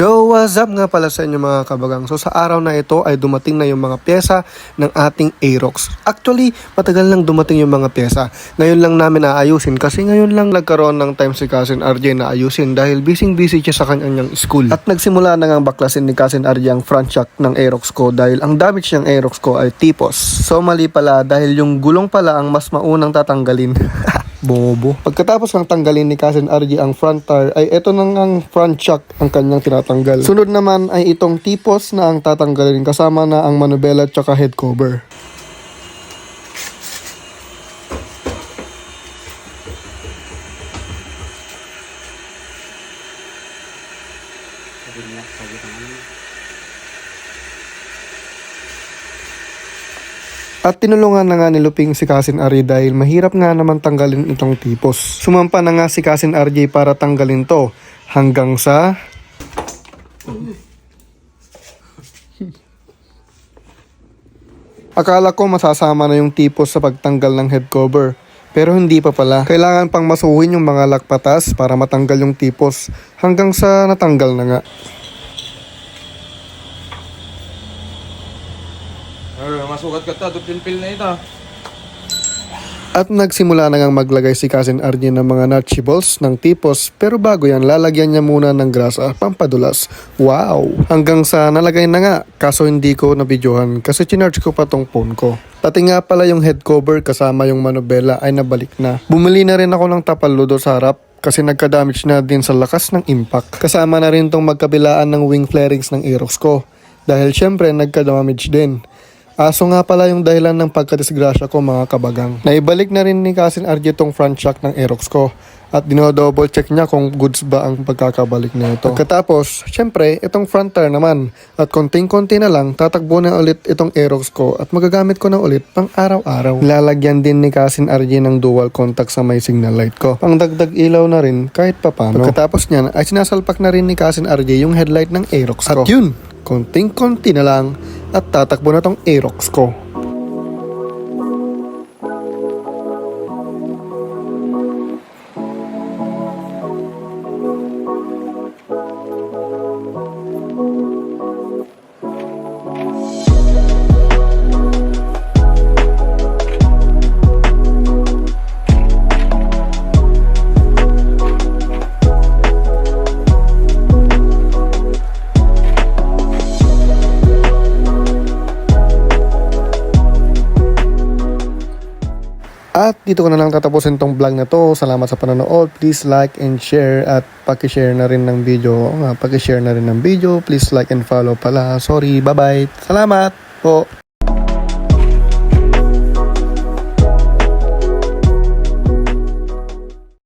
So, what's up nga pala sa inyo mga kabagang? So, sa araw na ito ay dumating na yung mga pyesa ng ating Aerox. Actually, matagal lang dumating yung mga pyesa. Ngayon lang namin aayusin kasi ngayon lang nagkaroon ng time si Cousin RJ na ayusin dahil busy-busy siya sa kanyang school. At nagsimula na nga baklasin ni Cousin RJ ang front shock ng Aerox ko dahil ang damage ng Aerox ko ay tipos. So, mali pala dahil yung gulong pala ang mas maunang tatanggalin. Bobo. Pagkatapos ng tanggalin ni Cousin RG ang front tire, ay ito nang ang front shock ang kanyang tinatanggal. Sunod naman ay itong tipos na ang tatanggalin kasama na ang manubela at head cover. At tinulungan na nga ni Luping si Cousin Ari dahil mahirap nga naman tanggalin itong tipos. Sumampa na nga si Cousin RJ para tanggalin to hanggang sa... Akala ko masasama na yung tipos sa pagtanggal ng head cover. Pero hindi pa pala. Kailangan pang masuhin yung mga lakpatas para matanggal yung tipos hanggang sa natanggal na nga. Ay, masukat ka ta, dupilpil na ito. At nagsimula na ngang maglagay si Cousin RJ ng mga nutchables ng tipos pero bago yan lalagyan niya muna ng grasa pampadulas. Wow! Hanggang sa nalagay na nga kaso hindi ko nabidyohan kasi chinarge ko pa tong phone ko. Pati nga pala yung head cover kasama yung manubela ay nabalik na. Bumili na rin ako ng tapaludo sa harap kasi nagka-damage na din sa lakas ng impact. Kasama na rin tong magkabilaan ng wing flarings ng Aerox ko dahil syempre nagka-damage din. Aso nga pala yung dahilan ng pagkadisgrasya ko mga kabagang. Naibalik na rin ni Cousin RJ tong front shock ng Aerox ko at dino-double check niya kung goods ba ang pagkakabalik na ito. Pagkatapos, syempre, itong front tire naman at konting-konti na lang tatakbo na ulit itong Aerox ko at magagamit ko na ulit pang araw-araw. Lalagyan din ni Cousin RJ ng dual contact sa may signal light ko. Pang dagdag ilaw na rin kahit papano. Pagkatapos niyan ay sinasalpak na rin ni Cousin RJ yung headlight ng Aerox ko. At yun, konting-konti na lang at tatakbo na tong Aerox ko. At dito ko na lang tatapusin tong vlog na to. Salamat sa panonood. Please like and share at paki-share na rin ng video. Oo nga, paki-share na rin ng video. Please like and follow pala. Sorry, bye-bye. Salamat po.